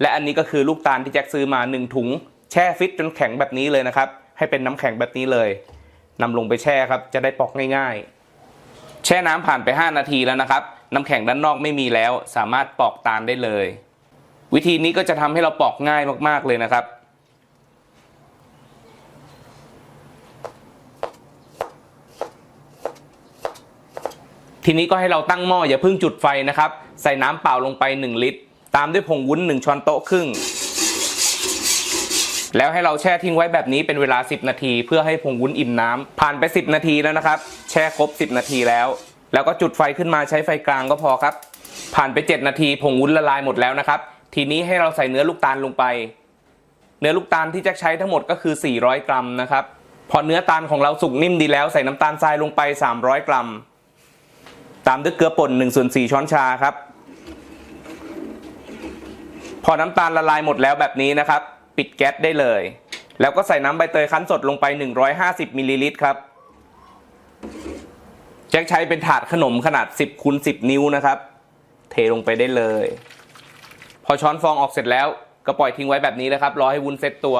และอันนี้ก็คือลูกตาลที่แจ็คซื้อมา 1 ถุง แช่ฟิตจนแข็งแบบนี้เลยนะครับ ให้เป็นน้ำแข็งแบบนี้เลยนำลงไปแช่ครับ จะได้ปอกง่ายๆ แช่น้ำผ่านไป 5 นาทีแล้วนะครับ น้ำแข็งด้านนอกไม่มีแล้ว สามารถปอกตาลได้เลย วิธีนี้ก็จะทำให้เราปอกง่ายมากๆเลยนะครับทีนี้ก็ให้เราตั้งหม้ออย่าเพิ่งจุดไฟนะครับ ใส่น้ำเปล่าลงไป 1 ลิตร ตามด้วยผงวุ้น 1 ช้อนโต๊ะครึ่ง แล้วให้เราแช่ทิ้งไว้แบบนี้เป็นเวลา 10 นาที เพื่อให้ผงวุ้นอิ่มน้ำผ่านไป 10 นาทีแล้วนะครับ แช่ครบ 10 นาทีแล้ว แล้วก็จุดไฟขึ้นมาใช้ไฟกลางก็พอครับ ผ่านไป 7 นาที ผงวุ้นละลายหมดแล้วนะครับ ทีนี้ให้เราใส่เนื้อลูกตาลลงไป เนื้อลูกตาลที่จ็คใช้ทั้งหมดก็คือ 400 กรัมนะครับ พอเนื้อตาลของเราสุกนิ่มดีแล้วใส่น้ำตาลทรายลงไป 300 กรัม ตามด้วยเกลือป่น1ส่วน4ช้อนชาครับ อน้ำตาลละลายหมดแล้วแบบนี้นะครับ ปิดแก๊สได้เลย แล้วก็ใส่น้ำใบเตยคั้นสดลงไป 150มิลลิลิตรครับแจ็คใช้เป็นถาดขนมขนาด 10คูณ10 นิ้วนะครับ เทลงไปได้เลย พอช้อนฟองออกเสร็จแล้วก็ปล่อยทิ้งไว้แบบนี้นะครับ รอให้วุ้นเซ็ตตัว